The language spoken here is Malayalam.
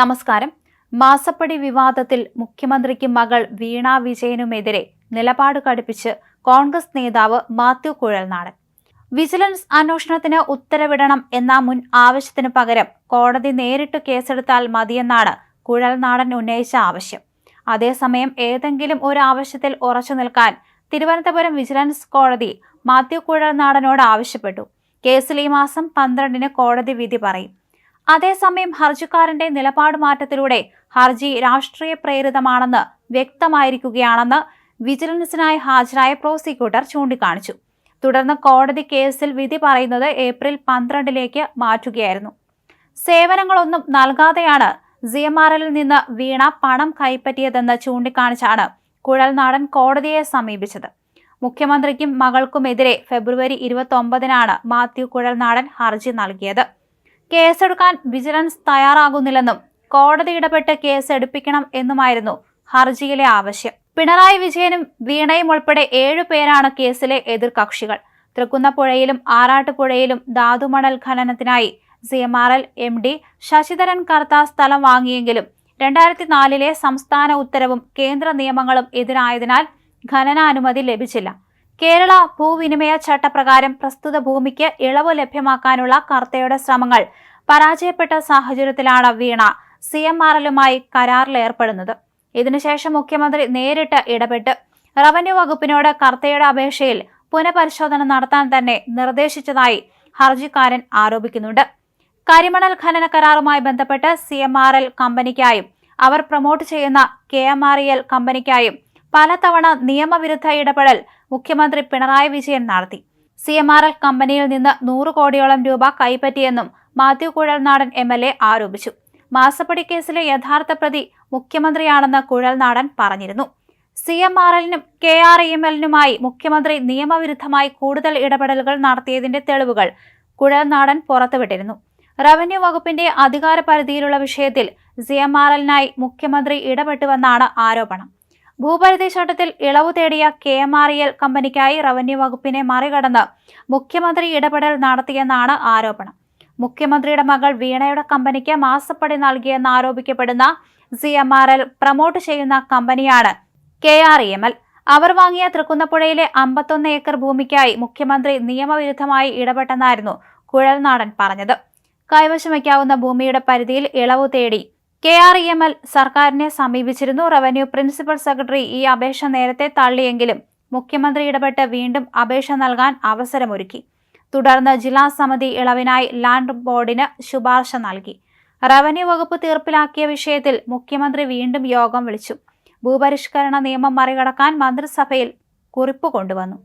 നമസ്കാരം. മാസപ്പടി വിവാദത്തിൽ മുഖ്യമന്ത്രിക്ക് മകൾ വീണ വിജയനുമെതിരെ നിലപാട് കടുപ്പിച്ച് കോൺഗ്രസ് നേതാവ് മാത്യു കുഴൽനാടൻ. വിജിലൻസ് അന്വേഷണത്തിന് ഉത്തരവിടണം എന്ന മുൻ ആവശ്യത്തിന് പകരം കോടതി നേരിട്ട് കേസെടുത്താൽ മതിയെന്നാണ് കുഴൽനാടൻ ഉന്നയിച്ച ആവശ്യം. അതേസമയം ഏതെങ്കിലും ഒരു ആവശ്യത്തിൽ ഉറച്ചു നിൽക്കാൻ തിരുവനന്തപുരം വിജിലൻസ് കോടതി മാത്യു കുഴൽനാടനോട് ആവശ്യപ്പെട്ടു. കേസിൽ ഈ മാസം പന്ത്രണ്ടിന് കോടതി വിധി പറയും. അതേസമയം ഹർജിക്കാരന്റെ നിലപാട് മാറ്റത്തിലൂടെ ഹർജി രാഷ്ട്രീയ പ്രേരിതമാണെന്ന് വ്യക്തമായിരിക്കുകയാണെന്ന് വിജിലൻസിനായി ഹാജരായ പ്രോസിക്യൂട്ടർ ചൂണ്ടിക്കാണിച്ചു. തുടർന്ന് കോടതി കേസിൽ വിധി പറയുന്നത് ഏപ്രിൽ പന്ത്രണ്ടിലേക്ക് മാറ്റുകയായിരുന്നു. സേവനങ്ങളൊന്നും നൽകാതെയാണ് സി എം ആർ എല്ലിൽ നിന്ന് വീണ പണം കൈപ്പറ്റിയതെന്ന് ചൂണ്ടിക്കാണിച്ചാണ് കുഴൽനാടൻ കോടതിയെ സമീപിച്ചത്. മുഖ്യമന്ത്രിക്കും മകൾക്കുമെതിരെ ഫെബ്രുവരി ഇരുപത്തി മാത്യു കുഴൽനാടൻ ഹർജി നൽകിയത്. കേസെടുക്കാൻ വിജിലൻസ് തയ്യാറാകുന്നില്ലെന്നും കോടതി ഇടപെട്ട് കേസ് എടുപ്പിക്കണം എന്നുമായിരുന്നു ഹർജിയിലെ ആവശ്യം. പിണറായി വിജയനും വീണയും ഉൾപ്പെടെ ഏഴു പേരാണ് കേസിലെ എതിർകക്ഷികൾ. തൃക്കുന്നപ്പുഴയിലും ആറാട്ടുപുഴയിലും ധാതുമണൽ ഖനനത്തിനായി C M R L M D Sasidharan Kartha സ്ഥലം വാങ്ങിയെങ്കിലും രണ്ടായിരത്തി നാലിലെ സംസ്ഥാന ഉത്തരവും കേന്ദ്ര നിയമങ്ങളും എതിരായതിനാൽ ഖനനാനുമതി ലഭിച്ചില്ല. കേരള ഭൂവിനിമയ ചട്ടപ്രകാരം പ്രസ്തുത ഭൂമിക്ക് ഇളവ് ലഭ്യമാക്കാനുള്ള കർത്തയുടെ ശ്രമങ്ങൾ പരാജയപ്പെട്ട സാഹചര്യത്തിലാണ് വീണ സി എം ആർ എല്ലുമായി കരാറിലേർപ്പെടുന്നത്. ഇതിനുശേഷം മുഖ്യമന്ത്രി നേരിട്ട് ഇടപെട്ട് റവന്യൂ വകുപ്പിനോട് കർത്തയുടെ അപേക്ഷയിൽ പുനഃപരിശോധന നടത്താൻ തന്നെ നിർദ്ദേശിച്ചതായി ഹർജിക്കാരൻ ആരോപിക്കുന്നുണ്ട്. കരിമണൽ ഖനന കരാറുമായി ബന്ധപ്പെട്ട് സി എം ആർ എൽ കമ്പനിക്കായും അവർ പ്രൊമോട്ട് ചെയ്യുന്ന കെ എം ആർ എൽ കമ്പനിക്കായും പലതവണ നിയമവിരുദ്ധ ഇടപെടൽ മുഖ്യമന്ത്രി പിണറായി വിജയൻ നടത്തി. സി എം ആർ എൽ കമ്പനിയിൽ നിന്ന് നൂറ് കോടിയോളം രൂപ കൈപ്പറ്റിയെന്നും Mathew Kuzhalnadan M L A ആരോപിച്ചു. മാസപ്പടി കേസിലെ യഥാർത്ഥ പ്രതി മുഖ്യമന്ത്രിയാണെന്ന് കുഴൽനാടൻ പറഞ്ഞിരുന്നു. സി എം ആർ എല്ലിനും കെ ആർ എം എല്ലിനുമായി മുഖ്യമന്ത്രി നിയമവിരുദ്ധമായി കൂടുതൽ ഇടപെടലുകൾ നടത്തിയതിന്റെ തെളിവുകൾ കുഴൽനാടൻ പുറത്തുവിട്ടിരുന്നു. റവന്യൂ വകുപ്പിന്റെ അധികാര പരിധിയിലുള്ള വിഷയത്തിൽ സി എം ആർ എല്ലിനായി മുഖ്യമന്ത്രി ഇടപെട്ടുവെന്നാണ് ആരോപണം. ഭൂപരിധി ചട്ടത്തിൽ ഇളവ് തേടിയ കെ എം ആർ എൽ കമ്പനിക്കായി റവന്യൂ വകുപ്പിനെ മറികടന്ന് മുഖ്യമന്ത്രി ഇടപെടൽ നടത്തിയെന്നാണ് ആരോപണം. മുഖ്യമന്ത്രിയുടെ മകൾ വീണയുടെ കമ്പനിക്ക് മാസപ്പടി നൽകിയെന്ന് ആരോപിക്കപ്പെടുന്ന C M R L promote ചെയ്യുന്ന കമ്പനിയാണ് K R E M L. അവർ വാങ്ങിയ തൃക്കുന്നപ്പുഴയിലെ അമ്പത്തൊന്ന് ഏക്കർ ഭൂമിക്കായി മുഖ്യമന്ത്രി നിയമവിരുദ്ധമായി ഇടപെട്ടെന്നായിരുന്നു കുഴൽനാടൻ പറഞ്ഞത്. കൈവശം വയ്ക്കാവുന്ന ഭൂമിയുടെ പരിധിയിൽ ഇളവ് തേടി K R E M L സർക്കാരിനെ സമീപിച്ചിരുന്നു. റവന്യൂ പ്രിൻസിപ്പൽ സെക്രട്ടറി ഈ അപേക്ഷ നേരത്തെ തള്ളിയെങ്കിലും മുഖ്യമന്ത്രി ഇടപെട്ട് വീണ്ടും അപേക്ഷ നൽകാൻ അവസരമൊരുക്കി. തുടർന്ന് ജില്ലാ സമിതി ഇളവിനായി ലാൻഡ് ബോർഡിന് ശുപാർശ നൽകി. റവന്യൂ വകുപ്പ് തീർപ്പിലാക്കിയ വിഷയത്തിൽ മുഖ്യമന്ത്രി വീണ്ടും യോഗം വിളിച്ചു. ഭൂപരിഷ്കരണ നിയമം മറികടക്കാൻ മന്ത്രിസഭയിൽ കുറിപ്പ് കൊണ്ടുവന്നു.